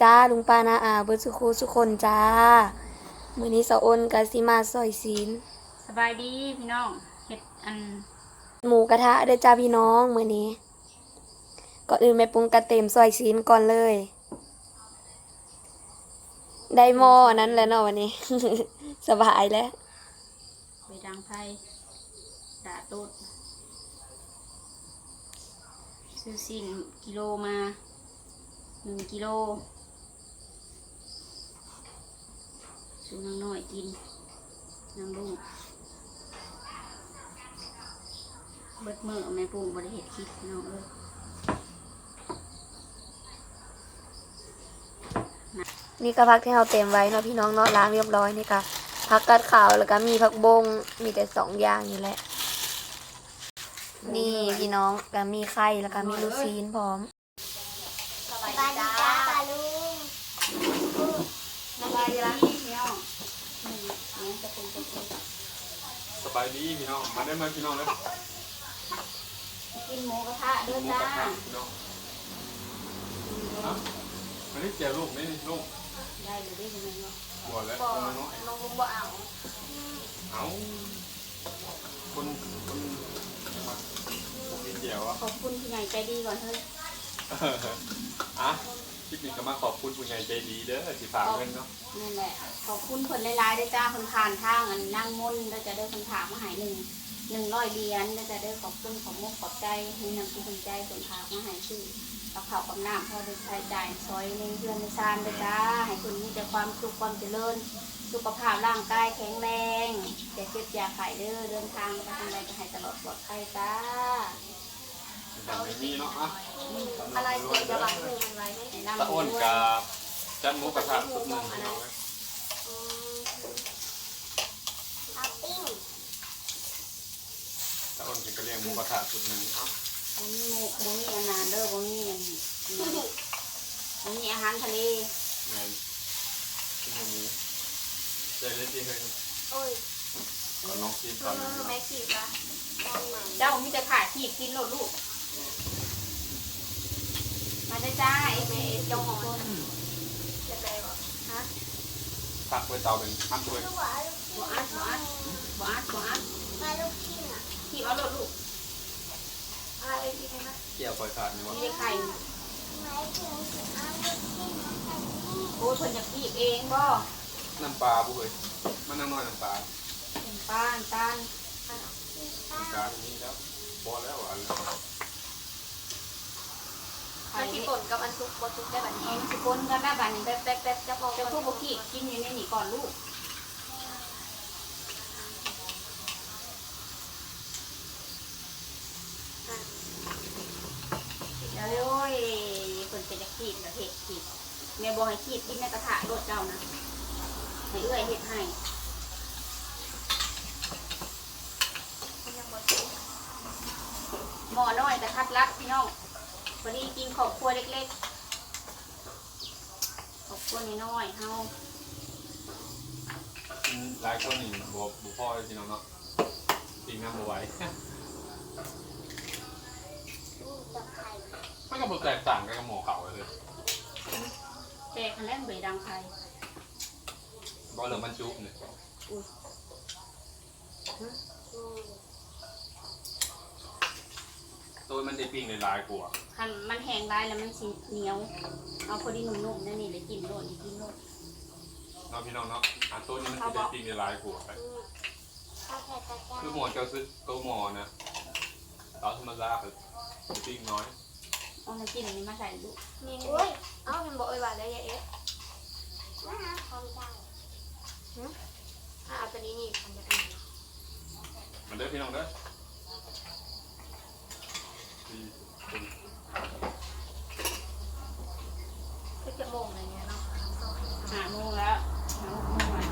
จ้าลุงป้านาอาเบิดสุคูสุคนจ้ามื้อนี้สะอ้นกะสิมาซอยศีลสบายดีพี่น้องเฮ็ดอัน หมูกระทะเด้อจ้าพี่น้องมื้อนี้ก่อนอื่นแม่ปรุงกระเต็มซอยศีลก่อนเลย ได้หม้อนั้นแล้วเนาะวันนี้ สบายแล้วไปดังไฟดาดโดดซื้อสิ่งกิโลมาหนึ่งกิโล ซื้อนางน้อยกินนางลุงเบิดมือแม่ปรุงบริเหตุคลิปพี่น้องเอ้ยนี่ก็พักที่เราเต็มไว้เนาะพี่น้องเนาะล้างเรียบร้อยนี่ค่ะพักกัดขาวแล้วก็มีผักบงมีแต่สองอย่างนี่แหละ นี่พี่น้องก็มีไข่แล้วก็มีลูกซีนพร้อม สบายดีจ้าลุงสบายดีพี่น้องนี่นี่จะปรุงจะปรุง ส บายดีพี่น้องมาได้ไหมพี่น้องเลยกินหมูกระทะหด้วยมูจ้ากระทะพี่น้องนะอันนี้เจียวลูกนี่ลูกได้เลยได้ยังไงเนาะหัวแล้วบ่ตัวน้อยน้องลุงบ่เอาเอาคนคนมากินเจียวอะขอบคุณพี่ใหญ่ใจดีก่อนเฮ้ย อะ คลิปนี้ก็มาขอบคุณผู้ใหญ่ใจดีเด้อที่ฝากเงินเนาะนั่นแหละขอบคุณคนหลายๆด้จ้าคนผ่านทางอันนั่งมนต์แล้จะได้คนถามมาหายหนึ่งหนึ่งร้อยเหรียญแล้จะได้ขอบคุณขอบมุกขอบใจมีน้ำจิตน้ำใจคนถามมาหายชื่อกับข้ากับน้ำพอได้ใช้จ่ายซอยในเพื่อนในซานด้จ้าให้คุณมีแต่ความสุขความเจริญ สุขภาพร่างกายแข็งแรงอย่เจ็บอย่าไข้เด้อเดินทางไปทางใดก็ให้ตลอดปลอดภัยจ้า ย่างไม่มีเนาะอะอะไรเสียจะบังคือมันไว้ไหมให้ร่ำตะอ้นรวยกับจันหมูกระทะสุดหนึ่งพี่น้องเลยเอาปิ้งตะอ้นเป็นกระเลียงหมูกระทะสุดหนึ่งเนาะบ่มีหมูบ่มีอาหารเด้อบ่มีอันนี้บ่มีอาหารทะเลแมนกินอย่างนี้เจอเล่นที่เฮงโอ้ยก่อนน้องกินก่อนเลยพี่น้องแม่ขีดละต้องมาเจ้ามีแต่ขาที่กินโลดลูก มาได้อจ้าเอ็มเอเจ้าของคนจะไปวะฮะผักไว้เตาเป็นอันด้วยบ่อัดบ่อัดบ่อัดบ่อัดมาลูกชิ้นอะที่เอาโลดลูกอะไรที่ไหนนะเกี่ยวปล่อยขาดนี่วะมีแต่ไข่หมายถึงเอาลูกชิ้นมาจากนี่โอ้ยเพิ่นอยากพีกเองบ่น้ำปลาบุ้ยมันน้ำน้อยน้ำปลาเป็นป้าน้ำตาลน้ำปลาที่นี่แล้วพอแล้วอันแล้วไข่ มันที่นี่ป่นกับอันซุปบดซุปได้บบเอนี้งสิคนกันแม่บ้านนี่แป๊บแป๊บแป๊บจะพอเจ้าผู้บ่พีกกินอยู่ในนี่ก่อนลูกโอ้ยคนเป็นจะขีดกับเห็ดขีดแม่บอกให้ขีดกินในกระทะรดเจ้านะให้เอื้อยเห็ดให้หม้อน้อยกระทัดรัดพี่น้อง พอดีกินขอบครัวเล็กๆขอบครัวน้อยๆเฮาหลายคนนี่บบุพ่อจริงๆเนาะปิงน้ำบไหว้กับไข่มันก็บแตกต่างกันกับหมอเขาเลยแต่คันแรกเบยดังใครบอกเรื่องมันจุบเนี่ย ตัวมันได้ปิ้งหลายๆกว่าคันมันแห้งได้แล้วมันสิเหนียว เอาพอดีนุ่มๆนั่นนี่เลยกินโลดนี่กินโลดเนาะพี่น้องเนาะอันตัวนี้มันจะได้ปิ้งหลายๆกว่าข้าวแผ่ตะกร้าคือหมอเจ้าซื้อตัวหมอนะตอนธรรมดาคือปิ้งน้อยเอาน้ำจิ้มนี้มาใส่ลูกนี่อุ้ยเอ้ามันบอกเอ้ยว่าได้ยาเอ๊ะว่าทำได้อะเอาตัวนี้นี่ทำแบบนี้มันเด้อพี่น้องเด้อ สี่คนคือจะโมงอะไรเงี้ยเนาะหาโมงแล้วหาโมงแล้ว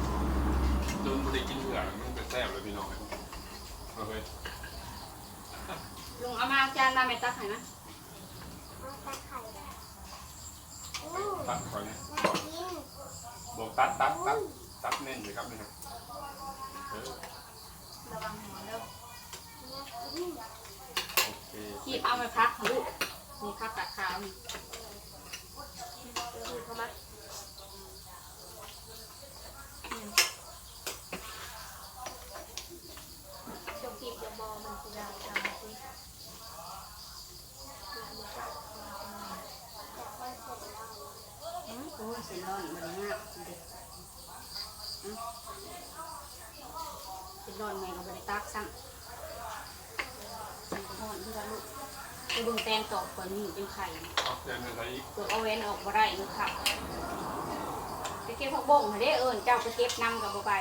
จนไม่ได้กินเถื่อนมันเป็นแซ่บเลยพี่น้องเอาเฮ้ยลุงเอามาจานมาแม่ตักให้นะเอาตะไคร้อู้ตัดก่อนนะบอกตัดตัดตัดตัดเน่นเลยครับนี่ครับเออระวังหัวเด้อ อเคขีดเอาไปพักลูกนี่พักกะขาวนี่เอออืมเข้ามาจบกีบจะบอมันคือดาวดาวสิโอ้ยเสียร้อนมันมากเด็กเสียร้อนแม่ก็บริตักซ้ำมันก็ห่อนที่ว่าลูก เบึงแตงตอกก่อนนี่เป็นไข่เอาเดินไปไหนอีกตัวเอาเว้นออกบ่ได้ลูกค่ะไปเก็บผักบ่งให้ได้เอิญเจ้าไปเก็บนำกับบ่ไป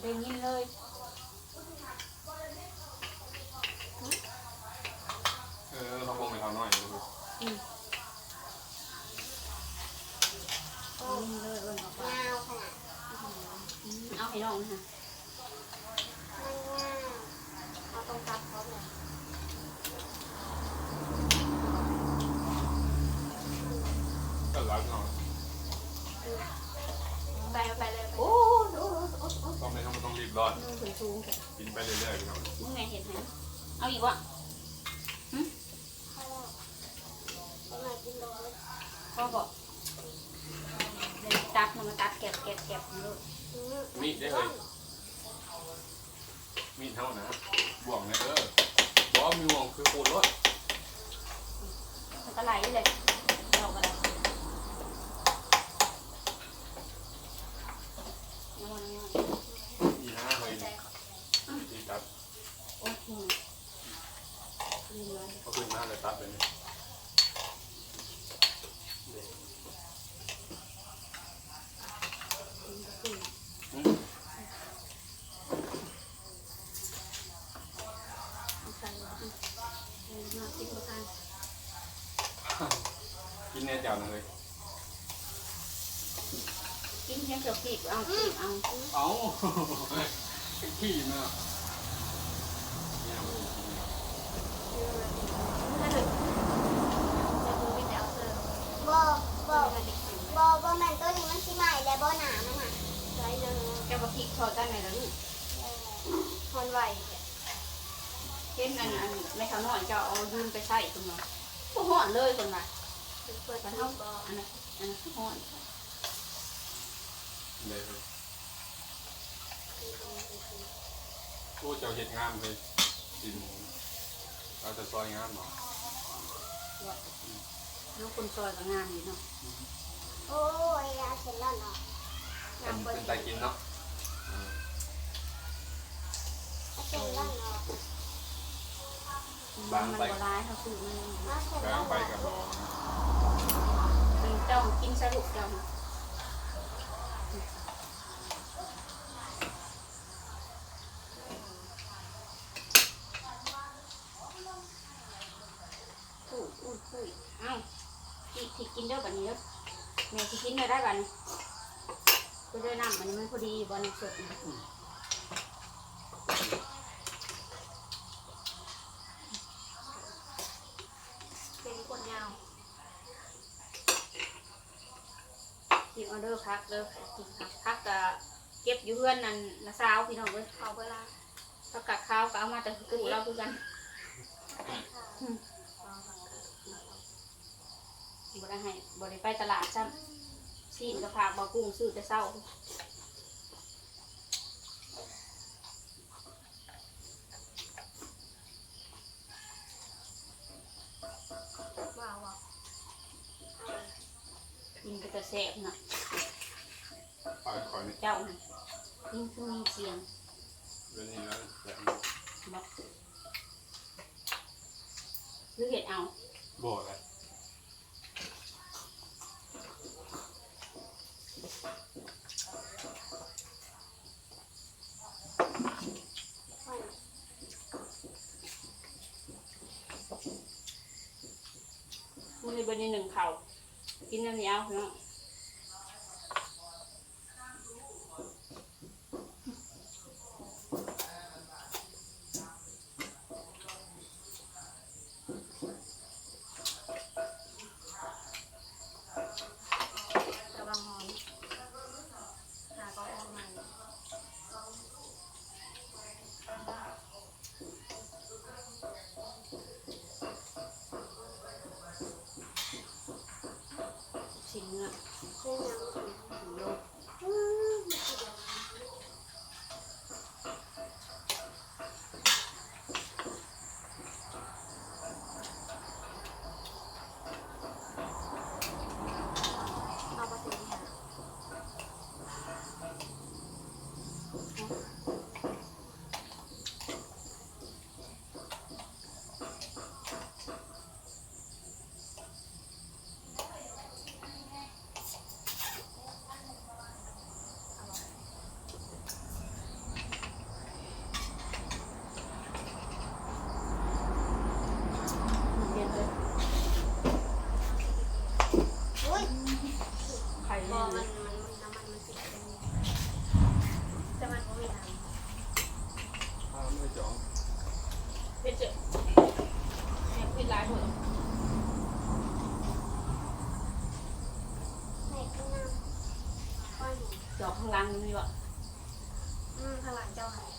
ได้ยินเลย เออเขาคงไปทำน้อยดู ได้ยินเลยเอิญออกไป ยาวขนาด อืมเอาให้น้องนะ มันยาวเอาตรงกลางเขาเลย ก็รักเนาะไปไปเลยไปโอ้โหโอ้โหโอ้โหต้องไม่ต้องต้องรีบร้อนมึงถึงสูงแค่กินไปเรื่อยๆพี่น้องมึงแม่เห็นไหมเอาอีกวะเขาเลยเอามากินโดนพ่อบอกเดี๋ยวตัดมันมาตัดแก็บแก็บแก็บมันเลยมีดได้เลยมีดเท่านะบ่วงเลยเด้อบ่มีบ่วงคือโคตรรถมันก็ไหลเลยเราก็ได้น้ำมันน้ำมัน อีห้าเลยดีตัด โอ้ยนี่นี่เลย เขาขึ้นมาเลยตัดเลยนี่ นี่ อืม เอาใส่มาเอาเอามากินประกัน กินแน่จังเลย กินเพียง เอาเอาเอ้าขี้เนาะน่าถึงจะดูวิดีโอเซอร์บ่บ่บ่บ่แมนตัวนี้มันสิใหม่และบ่หนามันน่ะใช้ยังแกบอกพริกทอดได้ไหมล่ะลูกเอนไวเช่นอันอันไม่เท่าน้อยจะเอายืนไปใส่คุณเนาะพวกห่อนเลยคนมาเปิดมันเท่าเท่าบออันนั้นอันนั้นห่อน เลยโอ้เจ้าเห็ดงามเลยกินหมูเราจะซอยงามเนาะลูกคนซอยกับงานอยู่เนาะโอ้ยยาเสร็จแล้วเนาะเป็นเป็นไตกินเนาะเสร็จแล้วเนาะมันบ่ร้ายเขาคือมันมาเสร็จแบแล้งวไปกับบอกเป็นเจ้ากินสรุปเจ้าอุ้ยอุ้ยอุ้ยเอ้าที่ที่กิน เด้อแบบนี้เด้อแม่ที่กินได้ได้แบบนี้ก็ได้น้ำมันมันพอดีบอลสดนะเป็นคนยาวกินออเดอร์พักเด้อกินพักพักกะเก็บอยู่เพื่อนนั่นละสาวพี่น้องเว้ยเขาเวลาผักกาดข้าวก็เอามาแต่ตู้เราคือกัน บ่ได้ให้บ่ได้ไปตลาดซ้ำซีนกระพากบ่กุ้งซื้อแต่เช้าว้าวว้าวกินก็จะแซ่บน่ะคอยคอยนี่เจ้าน่ะกินคือมีเสียงเรื่องนี้แล้วแต่บ่หรือเห็ดเอาบอกเลย นี่บนนี้หนึ่งเข้ากินน้ำเนี้ยเนาะ จองเพชรเจ็บเพชรร้ายหมดไม่ก็น้ำก้อนหนูดอกข้างล่างนี่วะอืมข้างหลังเจ้าหาย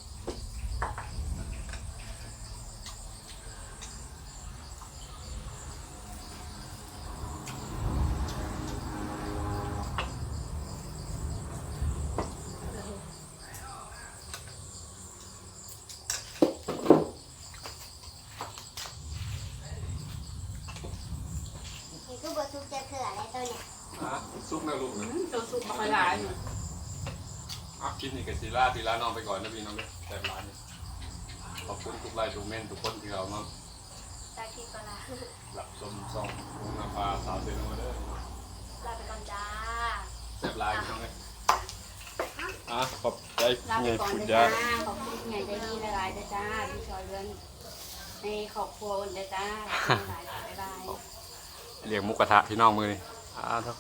นี่ก็บทุกจะเถื่ออะไรตัวเนี่ย อะ ซุปแม่ลูกนะตัวสุกมาหลายอยู่อะคลิปนี้กับซีล่าซีล่าน้องไปก่อนนะพี่น้องเด้อแต่ร้านนี้ขอบคุณทุกไลน์ทุกเมนทุกคนที่เรามาตาคิดก็ลาหลับชมซองลุงนาปลาสาวเซนมาเด้อลาไปก่อนจ้าแซ่บหลายพี่น้องเลยอะขอบใจลาไปไงก่อนคุณเด้อยาจ้าขอบคุณใหญ่ใจดีหลายๆเด้อจ้าที่ช่วยเรื่องในครอบครัวเด้อจ้าหลายๆบ๊ายบาย เลี้ยงหมุกกระทะพี่น้องมือนี่อ่าครับ